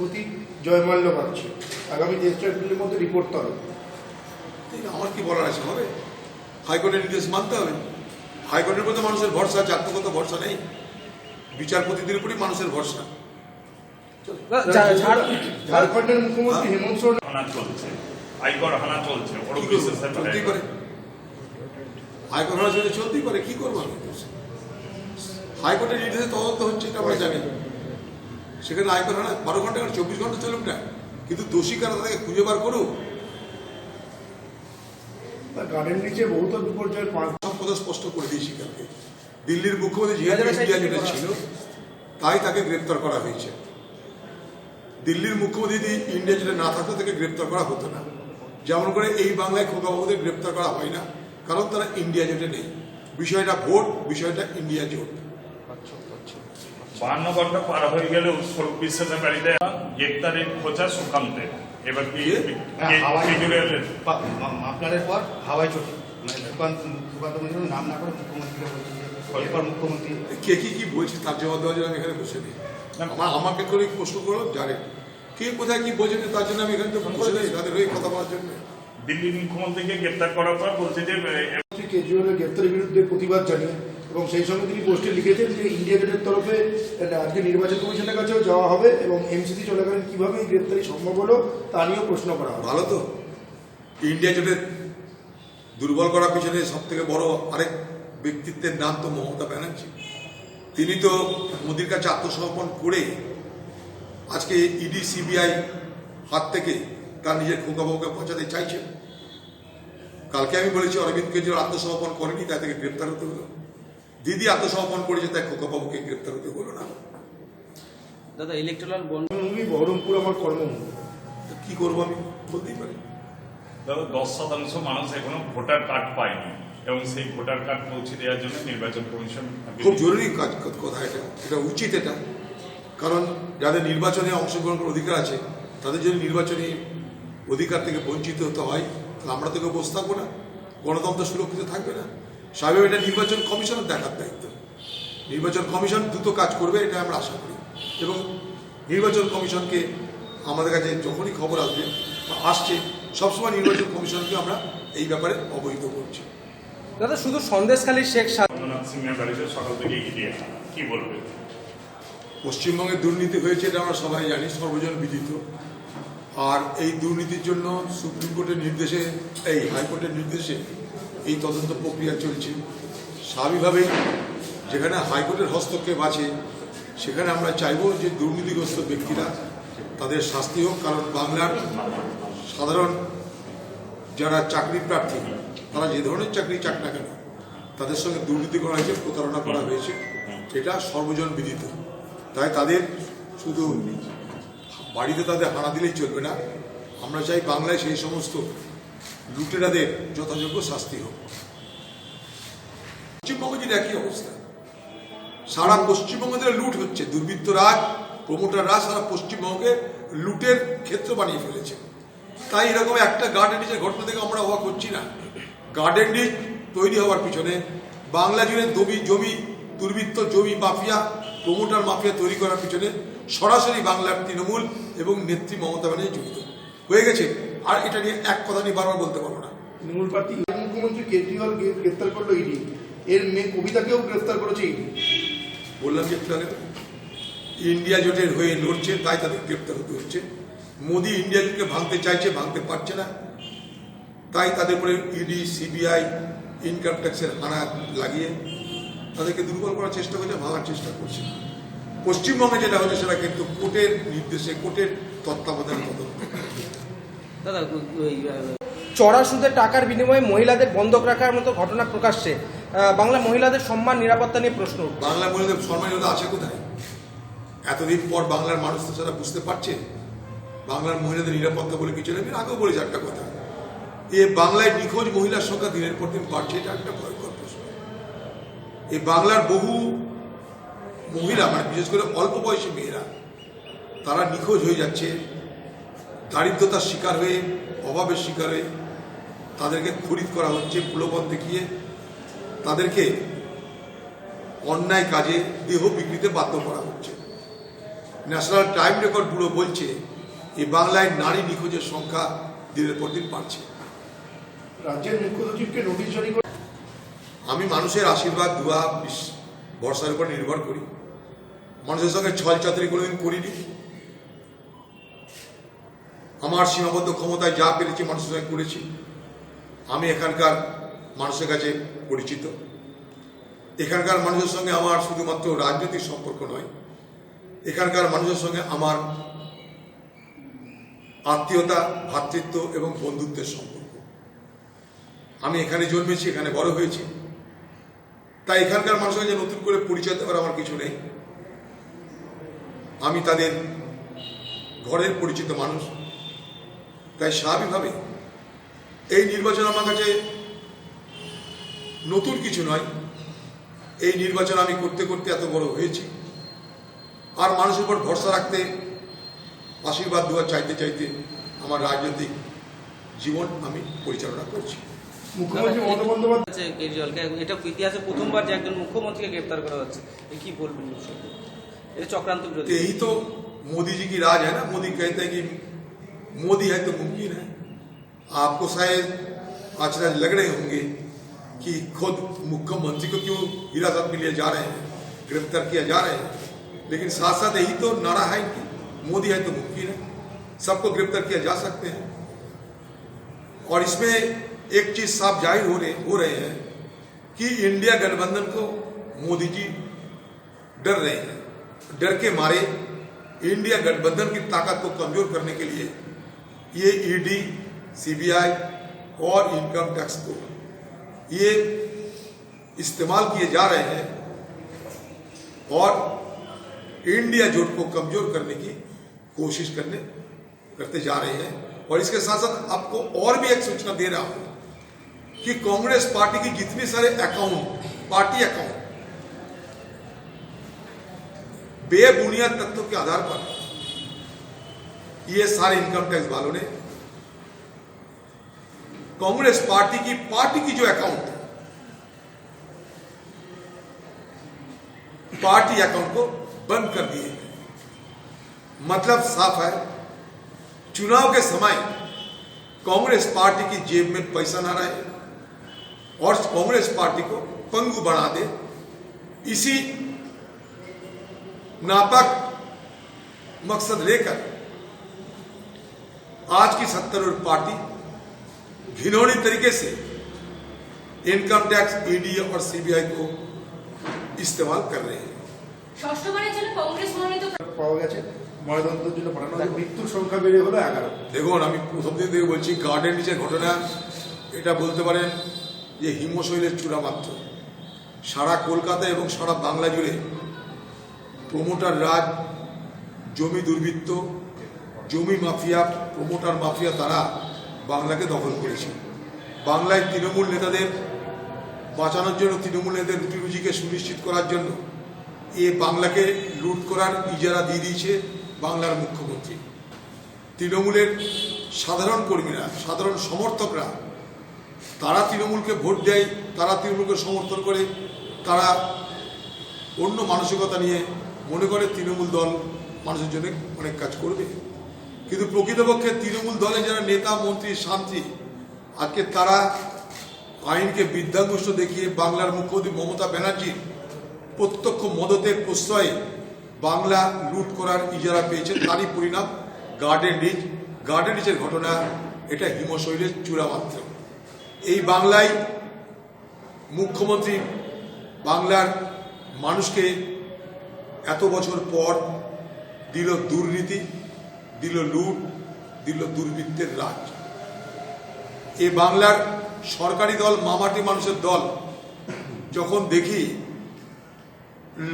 প্রতি জয়মাল্য পাচ্ছে। আগামী এপ্রিলের মধ্যে রিপোর্ট এই আমার কি বলার আছে হবে? হাইকোর্টের নির্দেশ মানতে হবে। হাইকোর্টের প্রতি মানুষের ভরসা আছে আত্মগত ভরসা নেই। বিচারপতিদের উপরই মানুষের ভরসা। ঝাড়খণ্ডের মুখ্যমন্ত্রী হেমন্ত সোরেন হানা চলছে। আইকর হানা চলছে? চলতেই পারে। হাইকোর্ট হানা চলে চলতেই পারে। কি করব হাইকোর্টের নির্দেশে তদন্ত হচ্ছে এটা আমরা জানি। সেখানে হাইকোর্ট হানা বারো ঘণ্টা কেন চব্বিশ ঘণ্টা চলুক না কিন্তু দোষী কারা তাদেরকে খুঁজে বার করুক। গার্ডেন নিচে বহুতল বিপর্যয়ের পাঁচ সব কথা স্পষ্ট করে দিয়েছি কালকে। দিল্লির মুখ্যমন্ত্রী ছিল তাই তাকে গ্রেপ্তার করা হয়েছে। দিল্লির মুখ্যমন্ত্রী যদি ইন্ডিয়া জোটে না থাকতো তাকে গ্রেপ্তার করা হতো না। যেমন করে এই বাংলায় খোকাবাবুদের গ্রেপ্তার করা হয় না কারণ তারা ইন্ডিয়া জোটে নেই। বিষয়টা ভোট বিষয়টা ইন্ডিয়া জোট। বাহান্ন ঘণ্টা পার হয়ে গেলেও স্বরূপ বিশ্বাসের বাড়িতে গ্রেপ্তারের খোঁজা সুকান্তের এবার কি কে? হ্যাঁ, আপনাদের পর হাওয়াই চটি মানে সুকান্ত সুকান্ত মন্ত্রী নাম না করে মুখ্যমন্ত্রীকে বলছে এরপর মুখ্যমন্ত্রী কে কি কি বলছে? তার জবাব দেওয়ার জন্য আমি এখানে বসে নেই। আমাকে করে প্রশ্ন করো জানে। কে কোথায় কি বলছে তার জন্য আমি এখানে তো বসে নেই তাদের হয়ে কথা বলার জন্য। দিল্লির মুখ্যমন্ত্রীকে গ্রেপ্তার করার পর বলছে যে কেজরিওয়ালের গ্রেপ্তারের বিরুদ্ধে প্রতিবাদ জানিয়ে এবং সেই সঙ্গে তিনি পোস্টে লিখেছেন যে ইন্ডিয়া গেটের তরফে আজকে নির্বাচন কমিশনের কাছেও যাওয়া হবে এবং এমসিসি চলাকালীন কীভাবে এই গ্রেপ্তারি সম্ভব হলো তা নিয়েও প্রশ্ন করা ভালো তো। ইন্ডিয়া জোটের দুর্বল করার পিছনে সব থেকে বড় আরেক ব্যক্তিত্বের নাম তো মমতা ব্যানার্জি। তিনি তো মোদির কাছে আত্মসমর্পণ করে আজকে ইডি, সিবিআই হাত থেকে তার নিজের খোকাবাবুকে পৌঁছাতে চাইছেন। কালকে আমি বলেছি, অরবিন্দ কেজরিওয়াল আত্মসমর্পণ করেনি, তাই তাকে গ্রেপ্তার হতে হলো দিদি আত্মসমর্পণ করেছে তাই খোকাবাবুকে গ্রেপ্তার হতে হলো না। দাদা ইলেকট্রাল বন্ড জন্মভূমি বহরমপুর আমার কর্মভূমি। তো কি করব আমি? বলতেই পারি। দাদা দশ শতাংশ মানুষ এখনও ভোটার কার্ড পায়নি এবং সেই ভোটার কার্ড পৌঁছে দেওয়ার জন্য নির্বাচন কমিশন খুব জরুরি কাজ কথা এটা। এটা উচিত এটা। কারণ যাদের নির্বাচনে অংশগ্রহণ করার অধিকার আছে তাদের যদি নির্বাচনী অধিকার থেকে বঞ্চিত হতে হয় তাহলে আমরা তোকে বসে থাকব না। গণতন্ত্র সুরক্ষিত থাকবে না। স্বাভাবিক এটা নির্বাচন কমিশনের দেখার দায়িত্ব। নির্বাচন কমিশন দ্রুত কাজ করবে এটা আমরা আশা করি। এবং নির্বাচন কমিশনকে আমাদের কাছে যখনই খবর আসবে বা আসছে সবসময় নির্বাচন কমিশনকে আমরা এই ব্যাপারে অবহিত করছি। দাদা শুধু সন্দেশখালীর শেখ সকাল থেকে কি বলবে? পশ্চিমবঙ্গে দুর্নীতি হয়েছে এটা আমরা সবাই জানি সর্বজন বিদিত। আর এই দুর্নীতির জন্য সুপ্রিম কোর্টের নির্দেশে এই হাইকোর্টের নির্দেশে এই তদন্ত প্রক্রিয়া চলছে। স্বাভাবিকভাবেই যেখানে হাইকোর্টের হস্তক্ষেপ আছে, সেখানে আমরা চাইব যে দুর্নীতিগ্রস্ত ব্যক্তিরা তাদের শাস্তি হোক, কারণ বাংলার সাধারণ যারা চাকরি প্রার্থী, তারা যে ধরনের চাকরি চাক না কেন, তাদের সঙ্গে দুর্নীতি করা হয়েছে, প্রতারণা করা হয়েছে এটা সর্বজন বিদিত। তাই তাদের শুধু বাড়িতে তাদের হানা দিলেই চলবে না। আমরা চাই বাংলায় সেই সমস্ত লুটেরাদের যথাযোগ্য শাস্তি হোক। পশ্চিমবঙ্গে যদি একই অবস্থা। সারা পশ্চিমবঙ্গ ধরে লুট হচ্ছে দুর্বৃত্ত রাজ প্রমোটার রাজ সারা পশ্চিমবঙ্গে লুটের ক্ষেত্র বানিয়ে ফেলেছে। তাই এরকম একটা গার্ডেন ডিচের ঘটনা থেকে আমরা অবাক হচ্ছি না। গার্ডেন ডিচ তৈরি হওয়ার পিছনে বাংলা জুড়ে জমি জমি, দুর্বৃত্ত জমি মাফিয়া, প্রমোটার মাফিয়া তৈরি করার পিছনে সরাসরি বাংলার তৃণমূল এবং নেত্রী মমতা ব্যানার্জি জড়িত। হয়ে গেছে আর এটা নিয়ে এক কথা নিয়ে বারবার বলতে পারব না। তৃণমূল প্রার্থী মুখ্যমন্ত্রী কেজরিওয়াল গ্রেফতার করল ইডি। এর মেয়ে কবিতাকেও গ্রেফতার করেছে ইডি। বললাম যে আগে ইন্ডিয়া জোটের হয়ে লড়ছে তাই তাদের গ্রেপ্তার হতে হচ্ছে। মোদি ইন্ডিয়া জোটকে ভাঙতে চাইছে ভাঙতে পারছে না। তাই তাদের উপরে ইডি সিবিআই ইনকাম ট্যাক্সের হানা লাগিয়ে তাদেরকে দুর্বল করার চেষ্টা করছে ভাঙার চেষ্টা করছে। পশ্চিমবঙ্গে যেটা হচ্ছে সেটা কিন্তু কোর্টের নির্দেশে কোর্টের তত্ত্বাবধানে তদন্ত। দাদা ওই চড়া সুদের টাকার বিনিময়ে মহিলাদের বন্ধক রাখার মতো ঘটনা প্রকাশ্যে। বাংলা মহিলাদের সম্মান নিরাপত্তা নিয়ে প্রশ্ন। বাংলা মহিলাদের সম্মানীয়তা আছে কোথায়? এতদিন পর বাংলার মানুষ তো সেটা বুঝতে পারছে। বাংলার মহিলাদের নিরাপত্তা বলে কিছু নেই। আমি আগেও বলেছি একটা কথা। এ বাংলায় নিখোঁজ মহিলার সংখ্যা দিনের পর দিন বাড়ছে এটা একটা ভয়ঙ্কর প্রশ্ন। এই বাংলার বহু মহিলা মানে বিশেষ করে অল্প বয়সী মেয়েরা তারা নিখোঁজ হয়ে যাচ্ছে। দারিদ্রতার শিকার হয়ে অভাবের শিকার হয়ে তাদেরকে খরিদ করা হচ্ছে প্রলোভন দেখিয়ে তাদেরকে অন্যায় কাজে দেহ বিক্রিতে বাধ্য করা হচ্ছে। ন্যাশনাল টাইম রেকর্ড ব্যুরো বলছে এই বাংলায় নারী নিখোঁজের সংখ্যা দিনের পর দিন বাড়ছে। রাজ্যের মুখ্য সচিবকে নোটিশ জারি করে আমি মানুষের আশীর্বাদ দুয়া বিশ- ভরসার উপর নির্ভর করি। মানুষের সঙ্গে ছল চাতুরি কোনোদিন করিনি। আমার সীমাবদ্ধ ক্ষমতায় যা পেরেছি মানুষের সঙ্গে করেছি, আমি এখানকার মানুষের কাছে পরিচিত। এখানকার মানুষের সঙ্গে আমার শুধুমাত্র রাজনৈতিক সম্পর্ক নয়, এখানকার মানুষের সঙ্গে আমার আত্মীয়তা ভ্রাতৃত্ব এবং বন্ধুত্বের সম্পর্ক। আমি এখানে জন্মেছি, এখানে বড় হয়েছি। তাই এখানকার মানুষের কাছে নতুন করে পরিচয় দেওয়ার আমার কিছু নেই। আমি তাদের ঘরের পরিচিত মানুষ। তাই স্বাভাবিকভাবে এই নির্বাচন আমার কাছে নতুন কিছু নয় এই নির্বাচন আমি করতে করতে এত বড় হয়েছি আর মানুষের উপর ভরসা রাখতে আশীর্বাদ দেওয়া চাইতে চাইতে আমার রাজনৈতিক জীবন আমি পরিচালনা করছি মুখ্যমন্ত্রী মমতা বন্দ্যোপাধ্যায় হচ্ছে কেজরিওয়ালকে এটা ইতিহাসে প্রথমবার যে একজন মুখ্যমন্ত্রীকে গ্রেপ্তার করা হচ্ছে এ কি বলবেন এই বিষয়ে? এটা চক্রান্ত तो বিরোধী यही तो मोदी जी की राज है ना मोदी कहते हैं कि मोदी है तो मुमकिन है। आपको शायद आचरण लग रहे होंगे कि खुद मुख्यमंत्री को क्यों हिरासत में लिए जा रहे हैं, गिरफ़्तार किया जा रहे हैं। लेकिन साथ साथ यही तो नारा है कि मोदी है तो मुमकिन है। सबको गिरफ़्तार किया जा सकते हैं। और इसमें एक चीज़ साफ़ ज़ाहिर हो रहे हो रहे हैं कि इंडिया गठबंधन को मोदी जी डर रहे हैं। डर के मारे इंडिया गठबंधन की ताकत को कमज़ोर करने के लिए ये ईडी सीबीआई और इनकम टैक्स को। ये इस्तेमाल किए जा रहे हैं और इंडिया जोट को कमज़ोर करने की कोशिश करने, करते जा रहे हैं। और इसके साथ साथ आपको और भी एक सूचना दे रहा हूँ कि कांग्रेस पार्टी की जितने सारे अकाउंट पार्टी अकाउंट बेबुनियाद तथ्यों के आधार पर ये सारे इनकम टैक्स वालों ने। कांग्रेस पार्टी की पार्टी की जो अकाउंट पार्टी अकाउंट को बंद कर दिए। मतलब साफ़ है, चुनाव के समय कांग्रेस पार्टी की जेब में पैसा ना रहे और कांग्रेस पार्टी को पंगु बना दे। इसी नापाक मकसद लेकर आज की सत्तारूढ़ पार्टी घिनौनी तरीके से इनकम टैक्स ईडी और सीबीआई को इस्तेमाल कर रहे हैं ষষ্ঠবারের জন্য কংগ্রেস মনোনীত পাওয়া গেছে ময়দানদের জন্য পাঠানো হয়েছে। মৃত্যুর সংখ্যা বেড়ে হলো এগারো দেখুন আমি প্রথম দিন থেকে বলছি গার্ডেন নিচের ঘটনা এটা বলতে পারেন যে হিমশৈলের চূড়া মাত্র সারা কলকাতা এবং সারা বাংলা জুড়ে প্রমোটার রাজ জমি দুর্বৃত্ত জমি মাফিয়া প্রমোটার মাফিয়া তারা বাংলাকে দখল করেছে। বাংলায় তৃণমূল নেতাদের বাঁচানোর জন্য, তৃণমূল নেতাদের রুটি রুজিকে সুনিশ্চিত করার জন্য এ বাংলাকে লুট করার ইজারা দিয়ে দিয়েছে বাংলার মুখ্যমন্ত্রী। তৃণমূলের সাধারণ কর্মীরা, সাধারণ সমর্থকরা, তারা তৃণমূলকে ভোট দেয়, তারা তৃণমূলকে সমর্থন করে, তারা অন্য মানসিকতা নিয়ে মনে করে তৃণমূল দল মানুষের জন্য অনেক কাজ করবে। কিন্তু প্রকৃতপক্ষে তৃণমূল দলে যারা নেতা, মন্ত্রী, শান্তি, আজকে তারা আইনকে বিদ্যাঙ্গুষ্ট দেখিয়ে বাংলার মুখ্যমন্ত্রী মমতা ব্যানার্জির প্রত্যক্ষ মদতের প্রশ্রয়ে বাংলা লুট করার ইজারা পেয়েছে তারই পরিণাম গার্ডেন রিচ। গার্ডেন রিচের ঘটনা, এটা হিমশৈলের চূড়া মাত্র এই বাংলায় মুখ্যমন্ত্রী বাংলার মানুষকে এত বছর পর দিল দুর্নীতি দিল লুট, দিল দুর্বৃত্তের রাজ। এ বাংলার সরকারি দল, মামাটি মানুষের দল, যখন দেখি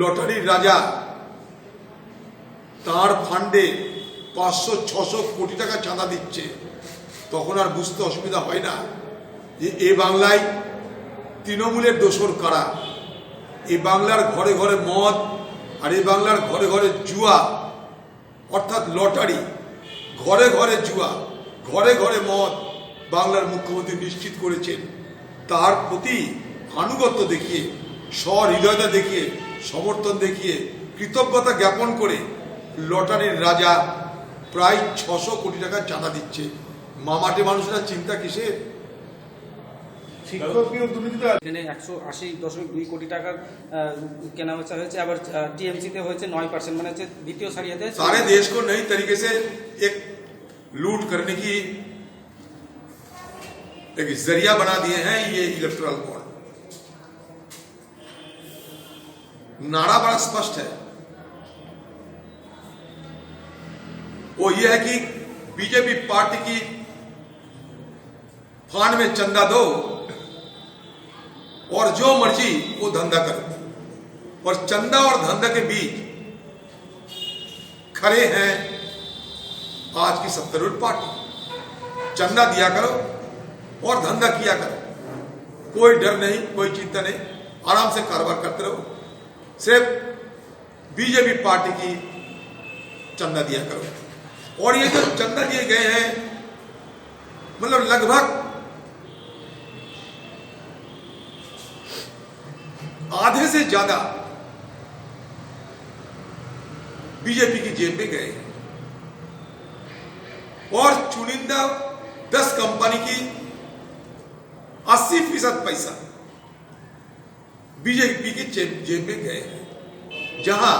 লটারির রাজা তার ফান্ডে পাঁচশো, ছশো কোটি টাকা চাঁদা দিচ্ছে, তখন আর বুঝতে অসুবিধা হয় না যে এ বাংলায় তৃণমূলের দোসর কারা। এ বাংলার ঘরে ঘরে মদ আর এ বাংলার ঘরে ঘরে জুয়া, অর্থাৎ লটারি। ঘরে ঘরে জুয়া ঘরে ঘরে মদ বাংলার মুখ্যমন্ত্রী নিশ্চিত করেছেন। তার প্রতি আনুগত্য দেখিয়ে স্বহৃদয়তা দেখিয়ে সমর্থন দেখিয়ে কৃতজ্ঞতা জ্ঞাপন করে লটারির রাজা প্রায় ছশো কোটি টাকা চাঁদা দিচ্ছে। মামাটে মানুষরা চিন্তা কিসের? এখানে একশো আশি দশমিক দুই কোটি টাকার কেনা বেচা হয়েছে। আবার টিএমসিতে হয়েছে নয় পার্সেন্ট মানে হচ্ছে দ্বিতীয় সারিয়াতে সারে দেশ কো নেই তরিকে সে এক लूट करने की एक ज़रिया बना दिए हैं ये इलेक्ट्रल बॉन्ड नारा बड़ा स्पष्ट है। वो ये है कि बीजेपी पार्टी की फांड में चंदा दो और जो मर्ज़ी वो धंधा करो। और चंदा और धंधा के बीच खड़े हैं आज की सत्तारूढ़ पार्टी। चंदा दिया करो और धंधा किया करो। कोई डर नहीं, कोई चिंता नहीं। आराम से कारोबार करते रहो। सिर्फ़ बीजेपी पार्टी की चंदा दिया करो। और ये जो चंदा दिए गए हैं मतलब लगभग आधे से ज़्यादा बीजेपी की जेब में गए हैं। और चुनिंदा दस कंपनी की 80 फ़ीसद पैसा बीजेपी की जेब में गए हैं, जहाँ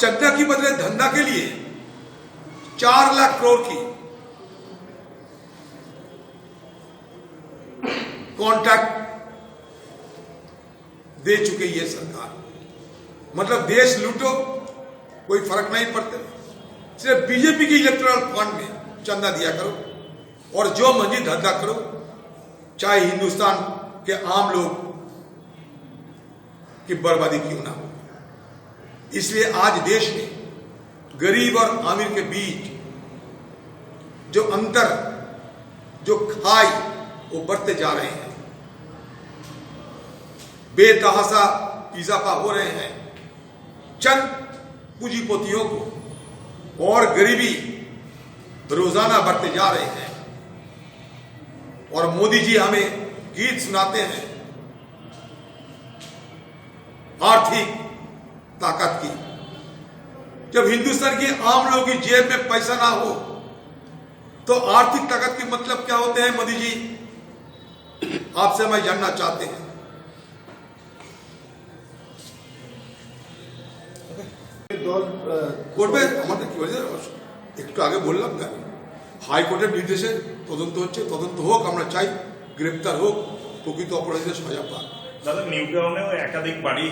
चंदा की बदले धंधा के लिए चार लाख करोड़ की कॉन्ट्रैक्ट दे चुके ये सरकार। मतलब देश लूटो, कोई फ़र्क नहीं पड़ता। सिर्फ़ बीजेपी के इलेक्टोरल फंड में चंदा दिया करो। और जो मर्ज़ी धंधा करो, चाहे हिंदुस्तान के आम लोग की बर्बादी क्यों ना हो। इसलिए आज देश में गरीब और अमीर के बीच जो अंतर, जो खाई, वो बढ़ते जा रहे हैं। बेतहासा इजाफा हो रहे हैं। चंद पूंजीपतियों को और गरीबी रोज़ाना बढ़ते जा रहे हैं। और मोदी जी हमें गीत सुनाते हैं। आर्थिक ताकत की। जब हिंदुस्तान की आम लोगों की जेब में पैसा ना हो तो आर्थिक ताकत के मतलब क्या होते हैं मोदी जी? आपसे मैं जानना चाहते हैं। দল করবে? আমাদের কি হয়েছে? একটু আগে বললাম না। হাইকোর্টের নির্দেশে তদন্ত হচ্ছে তদন্ত হোক আমরা চাই গ্রেপ্তার হোক প্রকৃত অপরাধীদের সাজা পাক। দাদা নিউ একাধিক বাড়ি